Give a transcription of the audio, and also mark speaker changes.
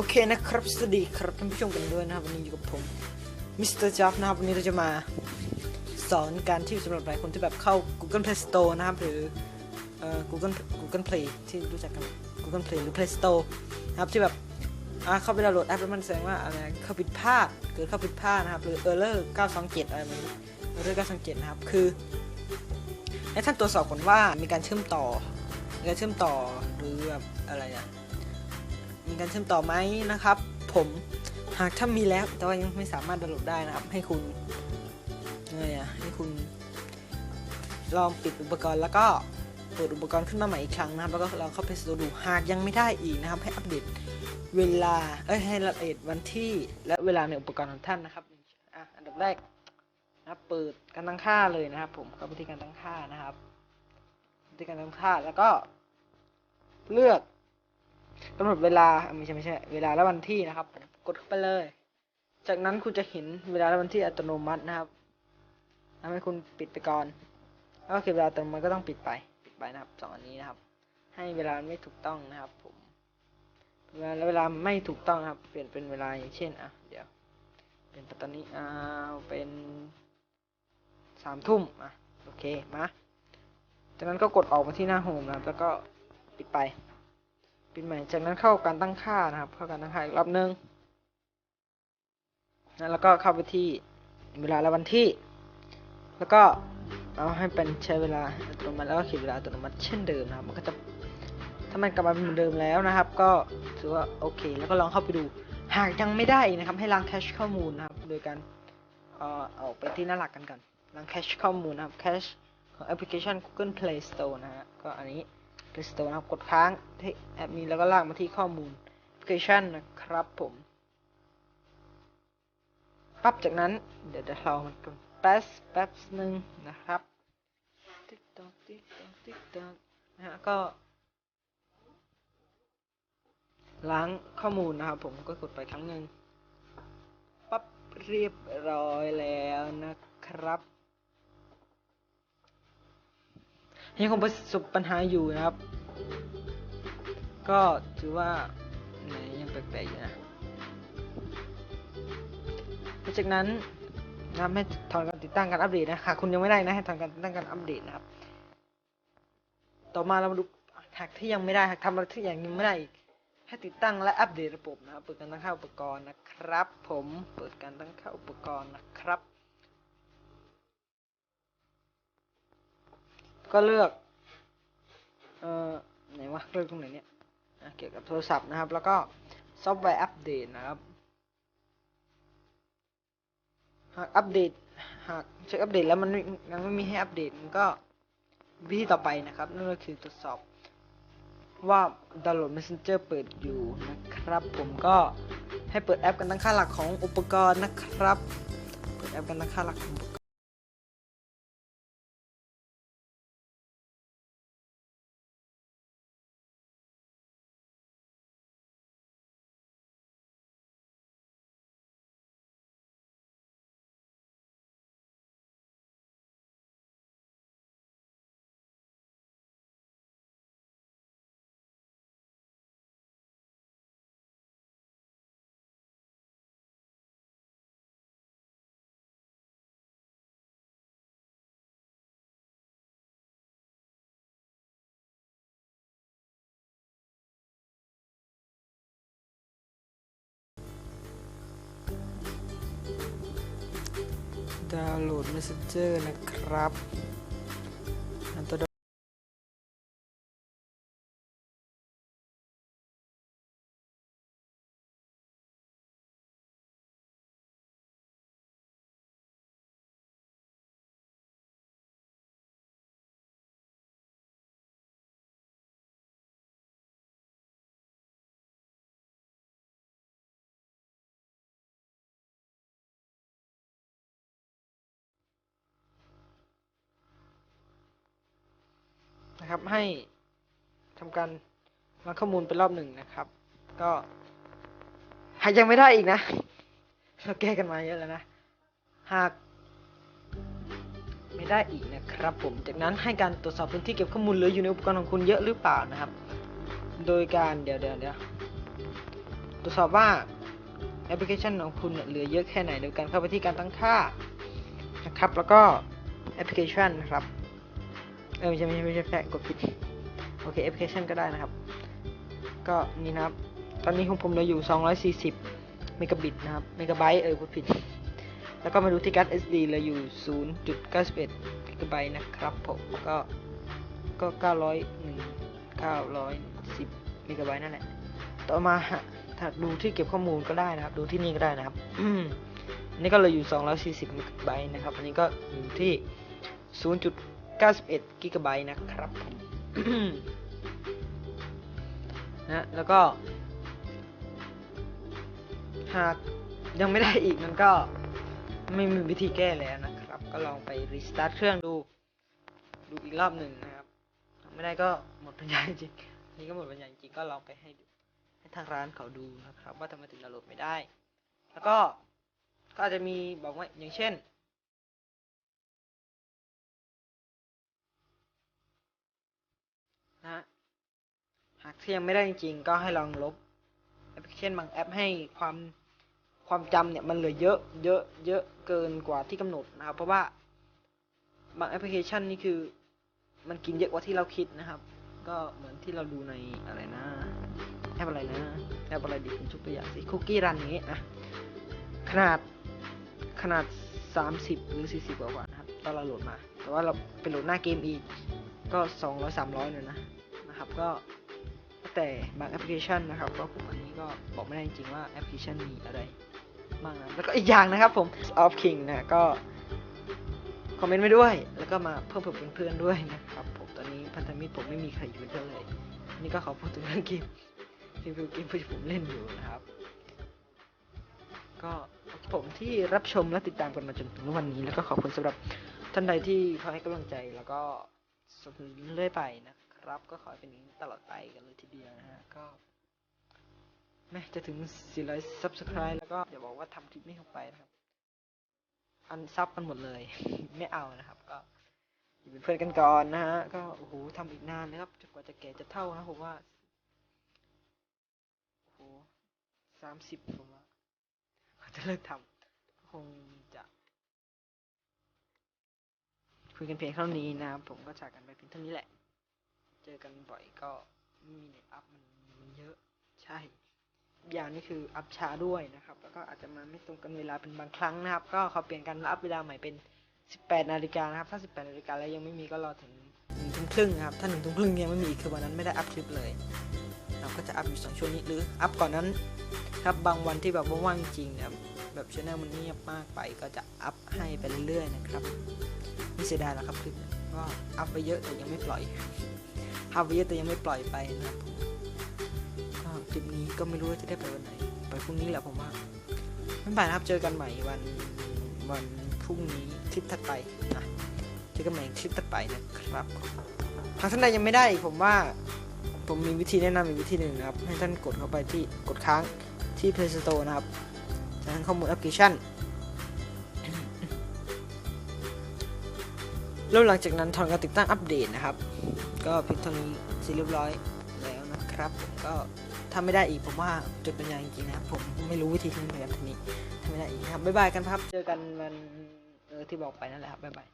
Speaker 1: โอเคนะครับ สวัสดีครับท่านผู้ชมกันด้วยนะครับ วันนี้อยู่กับผมมิสเตอร์จับนะครับ วันนี้เราจะมาสอนการที่สำหรับหลายคนที่แบบเข้า Google Play Store นะครับ หรือเอ่อ Google Google Play ที่รู้จักกัน Google Play หรือ Play Store นะครับที่แบบอ่าเข้าไปดาวน์โหลดแอปแล้วมันแสดงว่าอะไรเข้าผิดพลาดเกิดเข้าผิดพลาดนะครับ หรือ error 927 อะไรแบบนี้ error 927 นะครับ คือให้ท่านตรวจสอบก่อนว่ามีการเชื่อมต่อมีการเชื่อมต่อหรือแบบอะไรอะ มีการเชื่อมต่อไหมนะครับ ผมหากถ้ามีแล้วแต่ว่ายังไม่สามารถดาวน์โหลดได้นะครับ ให้คุณยังไงอะให้คุณ ลองปิดอุปกรณ์แล้วก็เปิดอุปกรณ์ขึ้นมาใหม่อีกครั้งนะครับ แล้วก็ลองเข้าไปสดูหากยังไม่ได้อีกนะครับ ให้อัปเดตเวลาเอ้ยให้อัปเดวันที่และเวลาในอุปกรณ์ของท่านนะครับอะอันดับแรกนะเปิดการตั้งค่าเลยนะครับ ผมเข้าไปที่การตั้งค่านะครับที่การตั้งค่าแล้วก็ เลือก กำหนดเวลาไม่ใช่ไม่ใช่ เวลาและวันที่นะครับผมกดเข้าไปเลย จากนั้นคุณจะเห็นเวลาและวันที่อัตโนมัตินะครับทำให้คุณปิดไปก่อนแล้วก็คือเวลาอัตโนมัติก็ต้องปิดไป ปิดไปนะครับสองอันนี้นะครับ ให้เวลาไม่ถูกต้องนะครับ ผมเวลาและเวลาไม่ถูกต้องครับ เปลี่ยนเป็นเวลาอย่างเช่นอะเดี๋ยว เป็นตอนนี้อ่าเป็นสามทุ่มอะโอเคมาจากนั้นก็กดออกมาที่หน้าโฮมนะครับแล้วก็ปิดไป ปิดใหม่ จากนั้นเข้าการตั้งค่านะครับ เข้าการตั้งค่าอีกรอบนึงนะแล้วก็เข้าไปที่เวลาและวันที่ แล้วก็เอาให้เป็นใช้เวลาอัตโนมัติแล้วก็ขีดเวลาอัตโนมัติเช่นเดิมนะครับ มันก็จะถ้ามันกลับมาเป็นเหมือนเดิมแล้วนะครับ ก็ถือว่าโอเค แล้วก็ลองเข้าไปดู หากยังไม่ได้นะครับ ให้ล้างแคชข้อมูลนะครับ โดยการเอ่อเอาไปที่หน้าหลักกันก่อนล้างแคชข้อมูลนะครับแคชของแอปพลิเคชัน Google Play Store นะฮะก็อันนี้ Play Store นะครับ กดค้างที่แอปนี้แล้วก็ลากมาที่ข้อมูลแอปพลิเคชันนะครับผมปั๊บจากนั้น เดี๋ยวจะลองมันกันแป๊บแป๊บหนึ่งนะครับติ๊กตอกติ๊กตอกติ๊กตอกนะฮะก็ ล้างข้อมูลนะครับผมก็กดไปครั้งหนึ่งปั๊บเรียบร้อยแล้วนะครับยังคงประสบปัญหาอยู่นะครับ ก็ถือว่าไหนยังแปลกๆอยู่นะหลังจากนั้นนะให้ถอนการติดตั้งการอัปเดตนะหากคุณยังไม่ได้นะให้ถอนการติดตั้งการอัปเดตนะครับ ต่อมาเรามาดูหากที่ยังไม่ได้หากทำอะไรที่อย่างยังไม่ได้อีกให้ติดตั้งและอัปเดตระบบนะครับ เปิดการตั้งค่าอุปกรณ์นะครับ ผมเปิดการตั้งค่าอุปกรณ์นะครับ ก็เลือก เอ่อไหนวะเลือกตรงไหนเนี่ย เกี่ยวกับโทรศัพท์นะครับ แล้วก็ซอฟต์แวร์อัปเดตนะครับหากอัปเดตหากเช็คอัปเดตแล้วมันยังไม่มีให้อัปเดตมันก็วิธีต่อไปนะครับนั่นก็คือตรวจสอบว่าดาวน์โหลด Messenger เปิดอยู่นะครับ ผมก็ให้เปิดแอปกันตั้งค่าหลักของอุปกรณ์นะครับ เปิดแอปกันตั้งค่าหลักของอุปก ดาวน์โหลด Messenger นะครับ นะครับ ให้ทำการมาข้อมูลเป็นรอบหนึ่งนะครับ ก็หากยังไม่ได้อีกนะ เราแก้กันมาเยอะแล้วนะ หากไม่ได้อีกนะครับ ผม จากนั้นให้การตรวจสอบพื้นที่เก็บข้อมูลเหลืออยู่ในอุปกรณ์ของคุณเยอะหรือเปล่านะครับ โดยการเดี๋ยวเดี๋ยวเดี๋ยวตรวจสอบว่าแอปพลิเคชันของคุณเหลือเยอะแค่ไหนโดยการเข้าไปที่การตั้งค่านะครับ แล้วก็แอปพลิเคชันนะครับ เออไม่ใช่ไม่ใช่ไม่ใช่ไม่ใช่กดผิดโอเคแอปพลิเคชันก็ได้นะครับ ก็นี่นะครับ ตอนนี้ของผมเหลืออยู่ 240เมกะบิตนะครับเมกะไบต์เออพูดผิด แล้วก็มาดูที่การ์ด SD เหลืออยู่ 0.91เมกะไบต์นะครับผมก็ก็ 901 910เมกะไบต์นั่นแหละ ต่อมาถ้าดูที่เก็บข้อมูลก็ได้นะครับ ดูที่นี่ก็ได้นะครับอันนี้ก็เหลยอยู่ 240เมกะไบต์นะครับ อันนี้ก็อยู่ที่ 91กิกะไบต์นะครับนะแล้วก็ หากยังไม่ได้อีกมันก็ไม่มีวิธีแก้แล้วนะครับ ก็ลองไปรีสตาร์ทเครื่องดู ดูอีกรอบหนึ่งนะครับไม่ได้ก็หมดปัญญาจริงนนี่ก็หมดปัญญาจริงก็ลองไปให้ดูให้ทางร้านเขาดูนะครับ ว่าทำไมถึงดาวน์โหลดไม่ได้ แล้วก็ก็อาจจะมีบอกว่าอย่างเช่น นะฮะ หากที่ยังไม่ได้จริงๆ ก็ให้ลองลบแอปพลิเคชันบางแอปให้ความความจำเนี่ยมันเหลือเยอะเยอะเยอะเกินกว่าที่กำหนดนะครับ เพราะว่าบางแอปพลิเคชันนี่คือมันกินเยอะกว่าที่เราคิดนะครับ ก็เหมือนที่เราดูในอะไรนะแอปอะไรนะแอปอะไรดีคุณชุกตัวอย่างสิคุกกี้รันอย่างงี้นะขนาดขนาด 30 หรือ 40กว่ากว่านะครับตอนเราโหลดมา แต่ว่าเราไปโหลดหน้าเกมอีกก็สองร้อยสามร้อยเลยนะ นะครับ ก็แต่บางแอปพลิเคชันนะครับก็ผมอันนี้ก็บอกไม่ได้จริงๆว่าแอปพลิเคชันมีอะไรบ้างนะแล้วก็อีกอย่างนะครับผม of King นะก็คอมเมนต์ไว้ด้วย แล้วก็มาเพิ่มเพิ่มเพื่อนด้วยนะครับผมตอนนี้พันธมิตรผมไม่มีใครอยู่ด้วยเลยนี่ก็ขอพูดถึงเรื่องเกมรีวิวเกมที่ผมเล่นอยู่นะครับ ก็ผมที่รับชมและติดตามกันมาจนถึงวันนี้ แล้วก็ขอบคุณสำหรับท่านใดที่คอยให้กำลังใจแล้วก็สนับสนุนเรื่อยไปนะ รับ ก็ขอให้เป็นอย่างนี้ตลอดไปกันเลยทีเดียวนะฮะ ก็แม้จะถึง 400 subscribe แล้วก็อย่าบอกว่าทำคลิปไม่เข้าไปนะครับ อันซับกันหมดเลย ไม่เอานะครับ ก็อยู่เป็นเพื่อนกันก่อนนะฮะ ก็โอ้โหทำอีกนานนะครับจนกว่าจะแก่จะเท่านะผมว่าโอ้โหสามสิบผมว่าจะเลิกทำคงจะคุยกันเพียงเท่านี้นะครับผมก็จากกันไปเพียงเท่านี้แหละ จอกันบ่อยก็มีเน็ตอัพมันมันเยอะใช่ อย่างนี่คืออัพช้าด้วยนะครับ แล้วก็อาจจะมาไม่ตรงกันเวลาเป็นบางครั้งนะครับ ก็เขอเปลี่ยนการอัพเวลาใหม่เป็น 18 นาฬิกานะครับ ถ้า 18 นาฬิกาแล้วยังไม่มีก็รอถึงหนึ่งทุ่มครึ่งนะครับ ถ้าหนึ่งทุ่มครึ่งยังไม่มีคือวันนั้นไม่ได้อัพคลิปเลย เราก็จะอัพอยู่สองช่วงนี้หรืออัพก่อนนั้นครับบางวันที่แบบว่างจริงเนี่ยแบบชแนลมันเงียบมากไปก็จะอัพให้ไปเรื่อยๆนะครับไม่เสียดายหรอกครับคลิปก็อัพไปเยอะแต่ยังไม่ปล่อย อัพไปเยแต่ยังไม่ปล่อยไปนะครับคลิปนี้ก็ไม่รู้ว่าจะได้ไปวันไหน ไปพรุ่งนี้แหละผมว่าไม่ไปนะครับ เจอกันใหม่วันวันพรุ่งนี้คลิปถัดไปนะเจอกันใหม่คลิปถัดไปนะครับหากท่านใดยังไม่ได้ผมว่าผมมีวิธีแนะนำอีกวิธีหนึ่งนะครับ ให้ท่านกดเข้าไปที่กดค้างที่ Play Store นะครับจากนั้นข้อมูลแอปพลิเคชัน แล้วหลังจากนั้นทอนก็ติดตั้งอัปเดตนะครับ ก็เพียงเท่านี้เสร็จเรียบร้อยแล้วนะครับ ก็ทำไม่ได้อีกผมว่าจดปัญญาจริงๆนะครับผมไม่รู้วิธีทำเหมือนกันทีนี้ทำไม่ได้อีกนะครับบ๊ายบายกันครับ เจอกันวันที่บอกไปนั่นแหละครับบ๊ายบาย